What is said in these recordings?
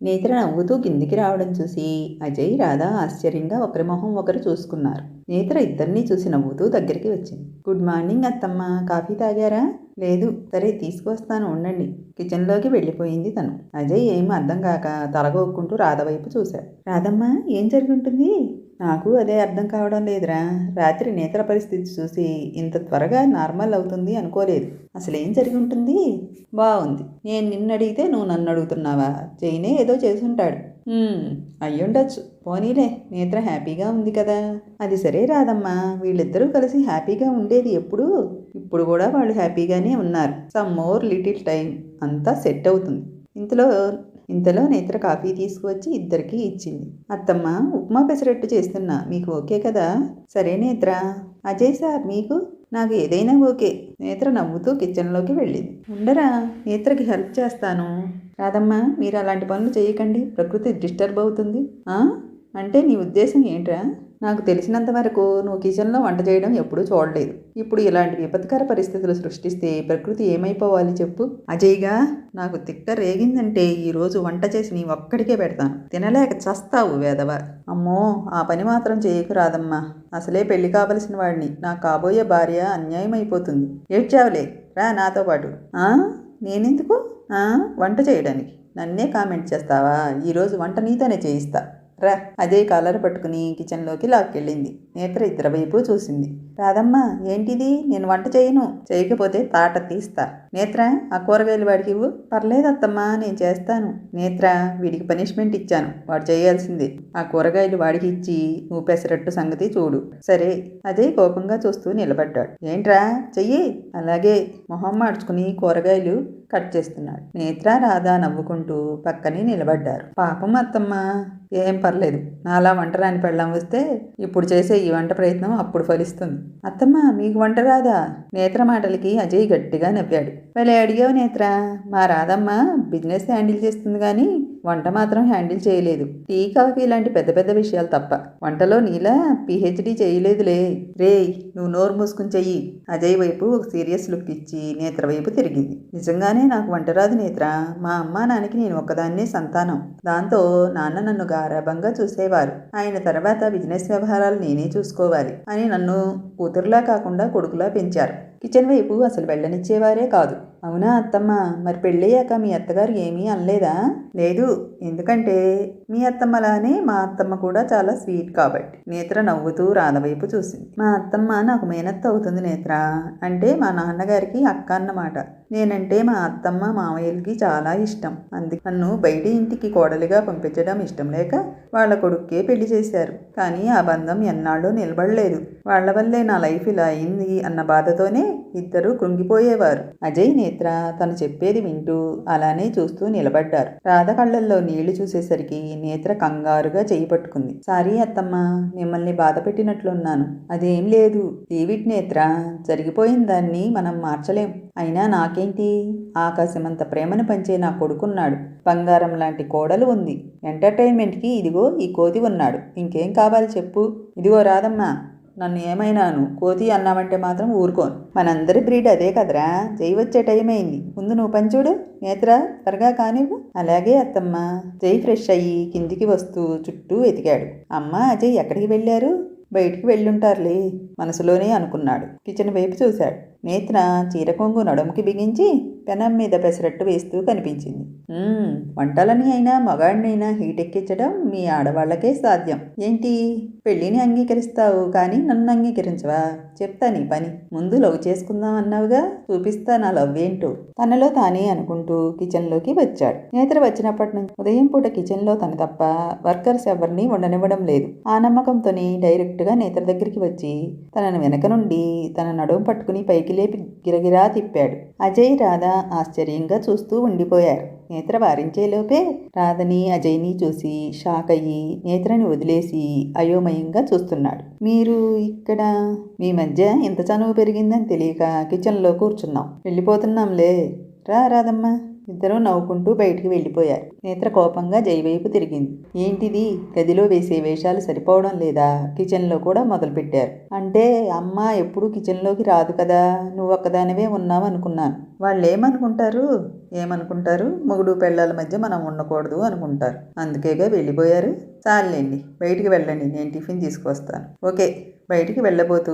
నేత్ర నవ్వుతూ కిందికి రావడం చూసి అజయ్ రాధా ఆశ్చర్యంగా ఒకరి మొహం ఒకరు చూసుకున్నారు. నేత్ర ఇద్దరినీ చూసి నవ్వుతూ దగ్గరికి వచ్చింది. గుడ్ మార్నింగ్ అత్తమ్మ. కాఫీ తాగారా? లేదు సరే తీసుకువస్తాను ఉండండి. కిచెన్లోకి వెళ్ళిపోయింది తను. అజయ్ ఏం అర్థం కాక తలగొక్కుంటూ రాధ వైపు చూశాడు. రాధమ్మ ఏం జరిగి ఉంటుంది నాకు అదే అర్థం కావడం లేదురా. రాత్రి నేత్ర పరిస్థితి చూసి ఇంత త్వరగా నార్మల్ అవుతుంది అనుకోలేదు. అసలు ఏం జరిగి ఉంటుంది బాగుంది నేను నిన్ను అడిగితే నువ్వు నన్ను అడుగుతున్నావా? జైనే ఏదో చేసుంటాడు. అయ్యుండొచ్చు. పోనీలే నేత్ర హ్యాపీగా ఉంది కదా. అది సరే రాదమ్మా. వీళ్ళిద్దరూ కలిసి హ్యాపీగా ఉండేది ఎప్పుడు? ఇప్పుడు కూడా వాళ్ళు హ్యాపీగానే ఉన్నారు. సమ్ మోర్ లిటిల్ టైం అంతా సెట్ అవుతుంది. ఇంతలో ఇంతలో నేత్ర కాఫీ తీసుకువచ్చి ఇద్దరికీ ఇచ్చింది. అత్తమ్మ ఉప్మా పెసరట్టు చేస్తున్నా. మీకు ఓకే కదా? సరే నేత్ర. అజయ్ సార్ మీకు? నాకు ఏదైనా ఓకే. నేత్ర నవ్వుతూ కిచెన్లోకి వెళ్ళింది. ఉండరా? నేత్రకి హెల్ప్ చేస్తాను. రాదమ్మా మీరు అలాంటి పనులు చేయకండి. ప్రకృతి డిస్టర్బ్ అవుతుంది. అంటే నీ ఉద్దేశం ఏంట్రా? నాకు తెలిసినంత వరకు నువ్వు కిచెన్లో వంట చేయడం ఎప్పుడూ చూడలేదు. ఇప్పుడు ఇలాంటి విపత్కర పరిస్థితులు సృష్టిస్తే ప్రకృతి ఏమైపోవాలి చెప్పు. అజయ్గా నాకు తిక్క రేగిందంటే ఈరోజు వంట చేసి నీ ఒక్కడికే పెడతాను. తినలేక చస్తావు వేదవ అమ్మో ఆ పని మాత్రం చేయకు రాదమ్మా. అసలే పెళ్ళి కావలసిన వాడిని. నా కాబోయే భార్య అన్యాయం అయిపోతుంది ఏడ్చావులే. రా నాతో పాటు. నేనెందుకు? వంట చేయడానికి. నన్నే కామెంట్ చేస్తావా? ఈరోజు వంట నీతోనే చేయిస్తా. రా. అదే కాలర్ పట్టుకుని కిచెన్లోకి లాక్కెళ్ళింది. నేత్ర ఇద్దరు వైపు చూసింది. రాదమ్మా ఏంటిది? నేను వంట చేయను. చేయకపోతే తాట తీస్తా. నేత్ర ఆ కూరగాయలు వాడికి ఇవ్వు. పర్లేదు అత్తమ్మా నేను చేస్తాను. నేత్ర వీడికి పనిష్మెంట్ ఇచ్చాను. వాడు చేయాల్సింది. ఆ కూరగాయలు వాడికి ఇచ్చి నువ్వు పెసరట్టు సంగతి చూడు. సరే అదే కోపంగా చూస్తూ నిలబడ్డాడు. ఏంట్రా చెయ్యి. అలాగే మొహం మార్చుకుని కూరగాయలు కట్ చేస్తున్నాడు. నేత్ర రాధా నవ్వుకుంటూ పక్కనే నిలబడ్డారు. పాపం అత్తమ్మ ఏం పర్లేదు. నాలా వంట రాని పెళ్ళం వస్తే ఇప్పుడు చేసే ఈ వంట ప్రయత్నం అప్పుడు ఫలిస్తుంది. అత్తమ్మ మీకు వంట రాదా? నేత్ర మాటలకి అజయ్ గట్టిగా నవ్వాడు. భలే అడిగావు నేత్ర. మా రాధమ్మ బిజినెస్ హ్యాండిల్ చేస్తుంది కానీ వంట మాత్రం హ్యాండిల్ చేయలేదు. టీ కాఫీ లాంటి పెద్ద పెద్ద విషయాలు తప్ప. వంటలో నీలా పిహెచ్డి చేయలేదులే. రే నువ్వు నోరు మూసుకుని చెయ్యి. అజయ్ వైపు ఒక సీరియస్ లుక్ ఇచ్చి నేత్ర వైపు తిరిగింది. నిజంగానే నాకు వంట రాదు నేత్ర. మా అమ్మ నాన్నకి నేను ఒక్కదాన్నే సంతానం. దాంతో నాన్న నన్ను గారాభంగా చూసేవారు. ఆయన తర్వాత బిజినెస్ వ్యవహారాలు నేనే చూసుకోవాలి అని నన్ను కూతురులా కాకుండా కొడుకులా పెంచారు. కిచెన్ వైపు అసలు వెళ్ళనిచ్చేవారే కాదు. అవునా అత్తమ్మ? మరి పెళ్ళయ్యాక మీ అత్తగారు ఏమీ అనలేదా? లేదు ఎందుకంటే మీ అత్తమ్మలానే మా అత్తమ్మ కూడా చాలా స్వీట్ కాబట్టి. నేత్ర నవ్వుతూ రాధవైపు చూసింది. మా అత్తమ్మ నాకు మేనత్త అవుతుంది నేత్ర. అంటే మా నాన్నగారికి అక్క అన్నమాట. నేనంటే మా అత్తమ్మ మామయ్యలకి చాలా ఇష్టం. అందుకే నన్ను బయట ఇంటికి కోడలిగా పంపించడం ఇష్టం లేక వాళ్ళ కొడుక్కే పెళ్ళి చేశారు. కానీ ఆ బంధం ఎన్నాళ్ళు నిలబడలేదు. వాళ్ళ వల్లే నా లైఫ్ ఇలా అయింది అన్న బాధతోనే ఇద్దరు కృంగిపోయేవారు. అజయ్ నేత్ర తను చెప్పేది వింటూ అలానే చూస్తూ నిలబడ్డారు. రాధ కళ్ళల్లో నీళ్ళు చూసేసరికి నేత్ర కంగారుగా చేయి పట్టుకుంది. సారీ అత్తమ్మ మిమ్మల్ని బాధ పెట్టినట్లున్నాను అదేం లేదు. డేవిడ్ నేత్ర జరిగిపోయిన దాన్ని మనం మార్చలేం. అయినా నాకు నాకేంటి? ఆకాశమంత ప్రేమను పంచే నా కొడుకున్నాడు. బంగారం లాంటి కోడలు ఉంది. ఎంటర్టైన్మెంట్కి ఇదిగో ఈ కోతి ఉన్నాడు. ఇంకేం కావాలి చెప్పు. ఇదిగో రాదమ్మా నన్ను ఏమైనాను? కోతి అన్నామంటే మాత్రం ఊరుకోను మనందరి బ్రీడ్ అదే కదరా. జై వచ్చే టైం అయింది. ముందు నువ్వు పంచుడు నేత్ర త్వరగా కానివ్వు. అలాగే అత్తమ్మ. జై ఫ్రెష్ అయ్యి కిందికి వస్తూ చుట్టూ వెతికాడు. అమ్మ అజయ్ ఎక్కడికి వెళ్ళారు? బయటికి వెళ్ళుంటారులే మనసులోనే అనుకున్నాడు. కిచెన్ వైపు చూశాడు. నేత్ర చీర కొంగు నడుముకి బిగించి పెనం మీద పెసరట్టు వేస్తూ కనిపించింది. వంటలని అయినా మగాడినైనా హీట్ ఎక్కించడం మీ ఆడవాళ్ళకే సాధ్యం. ఏంటి? పెళ్ళిని అంగీకరిస్తావు కానీ నన్ను అంగీకరించవా? చెప్తా నీ పని. ముందు లవ్ చేసుకుందాం అన్నావుగా? చూపిస్తా నా లవ్ ఏంటో? తనలో తానే అనుకుంటూ కిచెన్లోకి వచ్చాడు. నేత్ర వచ్చినప్పటి నుంచి ఉదయం పూట కిచెన్లో తను తప్ప వర్కర్స్ ఎవరిని ఉండనివ్వడం లేదు. ఆ నమ్మకంతోనే డైరెక్ట్గా నేత్ర దగ్గరికి వచ్చి తనను వెనక నుండి తన నడుము పట్టుకుని పైకి లేపి గిరగిరా తిప్పాడు. అజయ్ రాధ ఆశ్చర్యంగా చూస్తూ ఉండిపోయారు. నేత్ర వారించేలోపే రాధని అజయ్ని చూసి షాక్ అయ్యి నేత్రని వదిలేసి అయోమయంగా చూస్తున్నాడు. మీరు ఇక్కడ మీ మధ్య ఎంత చనువు పెరిగిందని తెలియక కిచెన్లో కూర్చున్నాం. వెళ్ళిపోతున్నాంలే. రా రాదమ్మా ఇద్దరూ నవ్వుకుంటూ బయటికి వెళ్ళిపోయారు. నేత్ర కోపంగా జై వైపు తిరిగింది. ఏంటిది? గదిలో వేసే వేషాలు సరిపోవడం లేదా? కిచెన్లో కూడా మొదలుపెట్టారు. అంటే అమ్మ ఎప్పుడూ కిచెన్లోకి రాదు కదా? నువ్వు ఒక్కదానివే ఉన్నావు అనుకున్నాను వాళ్ళు ఏమనుకుంటారు? ఏమనుకుంటారు మొగుడు పెళ్ళాల మధ్య మనం ఉండకూడదు అనుకుంటారు. అందుకేగా వెళ్ళిపోయారు. చాలండి బయటికి వెళ్ళండి నేను టిఫిన్ తీసుకొస్తాను ఓకే బయటికి వెళ్ళబోతూ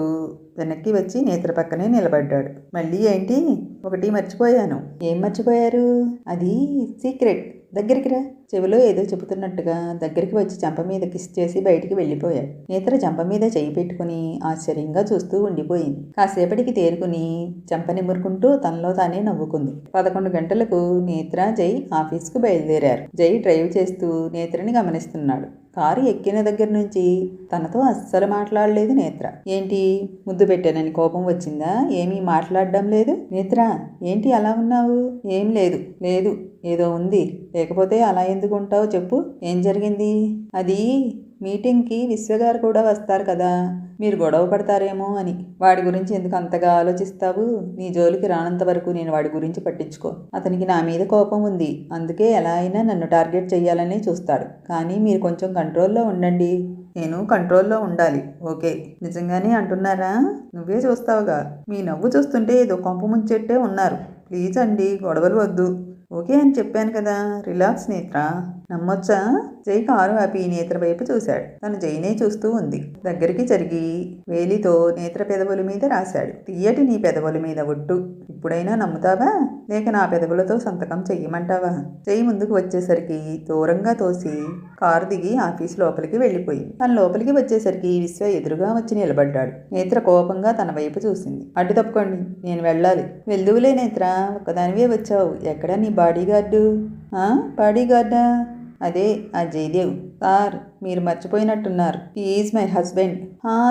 వెనక్కి వచ్చి నేత్ర పక్కనే నిలబడ్డాడు. మళ్ళీ ఏంటి? ఒకటి మర్చిపోయాను. ఏం మర్చిపోయారు? అది సీక్రెట్. దగ్గరికి రా. చెవిలో ఏదో చెబుతున్నట్టుగా దగ్గరికి వచ్చి చంప మీద కిస్ చేసి బయటికి వెళ్ళిపోయాడు. నేత్ర చెంప మీద చేయి పెట్టుకుని ఆశ్చర్యంగా చూస్తూ ఉండిపోయింది. కాసేపటికి తేరుకుని చంప నిమురుకుంటూ తనలో తానే నవ్వుకుంది. పదకొండు గంటలకు నేత్ర జై ఆఫీస్కు బయలుదేరారు. జై డ్రైవ్ చేస్తూ నేత్రని గమనిస్తున్నాడు. కారు ఎక్కిన దగ్గర నుంచి తనతో అస్సలు మాట్లాడలేదు నేత్ర. ఏంటి? ముద్దు పెట్టానని కోపం వచ్చిందా? ఏమీ మాట్లాడడం లేదు? నేత్ర ఏంటి అలా ఉన్నావు? ఏం లేదు. లేదు ఏదో ఉంది. లేకపోతే అలా ఎందుకు ఉంటావు చెప్పు. ఏం జరిగింది? అది మీటింగ్కి విశ్వగారు కూడా వస్తారు కదా. మీరు గొడవ పడతారేమో అని. వాడి గురించి ఎందుకు అంతగా ఆలోచిస్తావు? నీ జోలికి రానంత వరకు నేను వాడి గురించి పట్టించుకో. అతనికి నా మీద కోపం ఉంది. అందుకే ఎలా అయినా నన్ను టార్గెట్ చేయాలని చూస్తాడు. కానీ మీరు కొంచెం కంట్రోల్లో ఉండండి. నేను కంట్రోల్లో ఉండాలి. ఓకే. నిజంగానే అంటున్నారా? నువ్వే చూస్తావుగా. మీ నవ్వు చూస్తుంటే ఏదో కొంప ముంచెట్టే ఉన్నారు. ప్లీజ్ అండి గొడవలు వద్దు. ఓకే అని చెప్పాను కదా. రిలాక్స్ నేత్ర. నమ్మొచ్చా? జై కారు ఆపి నేత్ర వైపు చూశాడు. తను జైనే చూస్తూ ఉంది. దగ్గరికి జరిగి వేలితో నేత్ర పెదవుల మీద రాశాడు. తీయటి నీ పెదవుల మీద ఒట్టు. ఇప్పుడైనా నమ్ముతావా? లేక నా పెదవులతో సంతకం చెయ్యమంటావా? జై ముందుకు వచ్చేసరికి దూరంగా తోసి కారు దిగి ఆఫీస్ లోపలికి వెళ్ళిపోయింది. తన లోపలికి వచ్చేసరికి విశ్వ ఎదురుగా వచ్చి నిలబడ్డాడు. నేత్ర కోపంగా తన వైపు చూసింది. అడ్డు తప్పుకోండి. నేను వెళ్ళాలి. వెళ్దువులే నేత్ర. ఒక్కదానివే వచ్చావు. ఎక్కడ నీ బాడీ గార్డు బాడీ గార్డా అదే ఆ జయదేవ్ సార్ మీరు మర్చిపోయినట్టున్నారు. ఈజ్ మై హస్బెండ్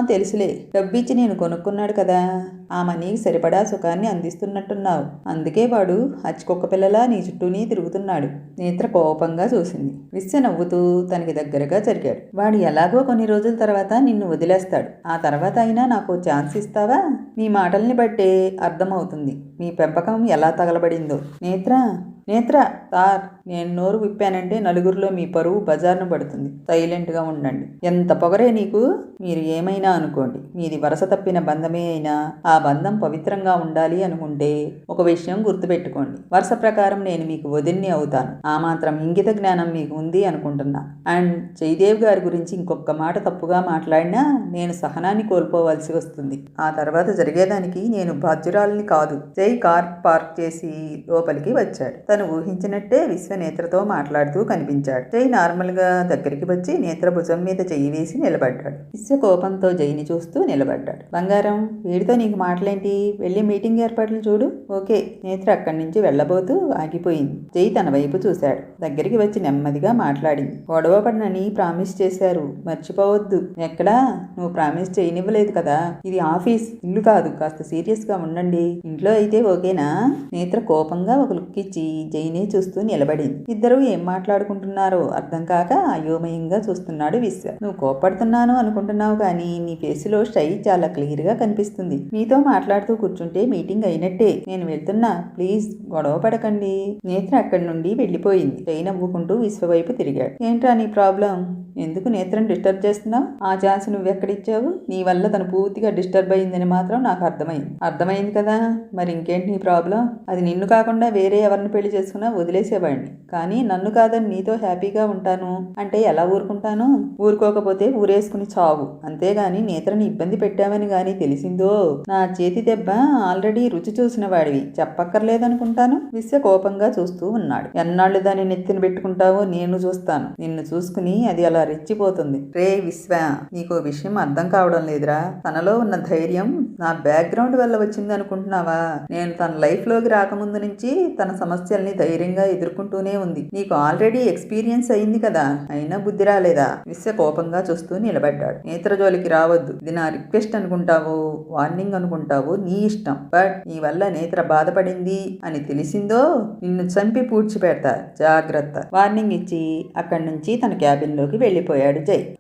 తెలుసులే. డబ్బిచ్చి నేను కొనుక్కున్నాడు కదా. ఆ మనీకి సరిపడా సుఖాన్ని అందిస్తున్నట్టున్నావు. అందుకే వాడు హచ్చుకొక్క పిల్లలా నీ చుట్టూనే తిరుగుతున్నాడు. నేత్ర కోపంగా చూసింది. విస్స నవ్వుతూ తనకి దగ్గరగా జరిగాడు. వాడు ఎలాగో కొన్ని రోజుల తర్వాత నిన్ను వదిలేస్తాడు. ఆ తర్వాత అయినా నాకు ఛాన్స్ ఇస్తావా? మీ మాటల్ని బట్టే అర్థమవుతుంది. మీ పెంపకం ఎలా తగలబడిందో. నేత్ర నేత్ర తార్ నేను నోరు విప్పానంటే నలుగురిలో మీ పరువు బజార్ను పడుతుంది. సైలెంట్గా ఉండండి. ఎంత పొగరే నీకు? మీరు ఏమైనా అనుకోండి. మీది వరస తప్పిన బంధమే అయినా ఆ బంధం పవిత్రంగా ఉండాలి అనుకుంటే ఒక విషయం గుర్తుపెట్టుకోండి. వరుస ప్రకారం నేను మీకు వదిన్ని అవుతాను. ఆ మాత్రం ఇంగిత జ్ఞానం మీకు ఉంది అనుకుంటున్నా. అండ్ జయదేవ్ గారి గురించి ఇంకొక మాట తప్పుగా మాట్లాడినా నేను సహనాన్ని కోల్పోవలసి వస్తుంది. ఆ తర్వాత జరిగేదానికి నేను బాధ్యురాలని కాదు. జై కార్ పార్క్ చేసి లోపలికి వచ్చాడు. తను ఊహించినట్టే విశ్వనేత్రతో మాట్లాడుతూ కనిపించాడు. జై నార్మల్గా దగ్గర దగ్గరికి వచ్చి నేత్ర భుజం మీద చెయ్యి వేసి నిలబడ్డాడు. శిష్య కోపంతో జైని చూస్తూ నిలబడ్డాడు. బంగారం వీడితో నీకు మాటలేంటి? వెళ్ళి మీటింగ్ ఏర్పాట్లు చూడు. ఓకే. నేత్ర అక్కడి నుంచి వెళ్ళబోతూ ఆగిపోయింది. జై తన వైపు చూశాడు. దగ్గరికి వచ్చి నెమ్మదిగా మాట్లాడింది. గొడవ పడినని ప్రామిస్ చేశారు. మర్చిపోవద్దు. ఎక్కడా? నువ్వు ప్రామిస్ చేయనివ్వలేదు కదా. ఇది ఆఫీస్. ఇల్లు కాదు. కాస్త సీరియస్గా ఉండండి. ఇంట్లో అయితే ఓకేనా? నేత్ర కోపంగా ఒక లుక్ ఇచ్చి జైనే చూస్తూ నిలబడింది. ఇద్దరు ఏం మాట్లాడుకుంటున్నారో అర్థం కాక అయ్యో అయోమయంగా చూస్తున్నాడు విశ్వ. నువ్వు కోపడుతున్నాను అనుకుంటున్నావు కానీ నీ ఫేస్లో స్టై చాలా క్లియర్గా కనిపిస్తుంది. మీతో మాట్లాడుతూ కూర్చుంటే మీటింగ్ అయినట్టే. నేను వెళ్తున్నా. ప్లీజ్ గొడవ పడకండి. నేత్ర అక్కడి నుండి వెళ్ళిపోయింది. జై నవ్వుకుంటూ విశ్వ వైపు తిరిగాడు. ఏంట్రా నీ ప్రాబ్లం? ఎందుకు నేత్రం డిస్టర్బ్ చేస్తున్నావు? ఆ ఛాన్స్ నువ్వెక్కడిచ్చావు నీ వల్ల తను పూర్తిగా డిస్టర్బ్ అయిందని మాత్రం నాకు అర్థమైంది. అర్థమైంది కదా! మరి ఇంకేంటి నీ ప్రాబ్లం? అది నిన్ను కాకుండా వేరే ఎవరిని పెళ్ళి చేసుకున్నా వదిలేసేవాడిని. కానీ నన్ను కాదని నీతో హ్యాపీగా ఉంటాను అంటే ఎలా ఊరుకుంటాను? ఊరుకోకపోతే ఊరేసుకుని చావు. అంతేగాని నేత్రని ఇబ్బంది పెట్టామని గాని తెలిసిందో? నా చేతి దెబ్బ ఆల్రెడీ రుచి చూసిన వాడివి. చెప్పక్కర్లేదనుకుంటాను. విశ్వ కోపంగా చూస్తూ ఉన్నాడు. ఎన్నాళ్ళు దాన్ని నెత్తిన పెట్టుకుంటావో నేను చూస్తాను. నిన్ను చూసుకుని అది అలా రెచ్చిపోతుంది. రే విశ్వ నీకు విషయం అర్థం కావడం లేదురా. తనలో ఉన్న ధైర్యం నా బ్యాక్గ్రౌండ్ వల్ల వచ్చింది అనుకుంటున్నావా? నేను తన లైఫ్లోకి రాకముందు నుంచి తన సమస్యల్ని ధైర్యంగా ఎదుర్కొంటూనే ఉంది. నీకు ఆల్రెడీ ఎక్స్పీరియన్స్ అయింది కదా? అయినా బుద్ధి రాలేదా? విశ్వ కోపంగా చూస్తూ నిలబడ్డాడు. నేత్రజోలికి రావద్దు. ఇది నా రిక్వెస్ట్ అనుకుంటావు వార్నింగ్ అనుకుంటావు నీ ఇష్టం. బట్ నీ వల్ల నేత్ర బాధపడింది అని తెలిసిందో నిన్ను చంపి పూడ్చిపెడతా జాగ్రత్త. వార్నింగ్ ఇచ్చి అక్కడి నుంచి తన క్యాబిన్లోకి వెళ్ళిపోయాడు జై.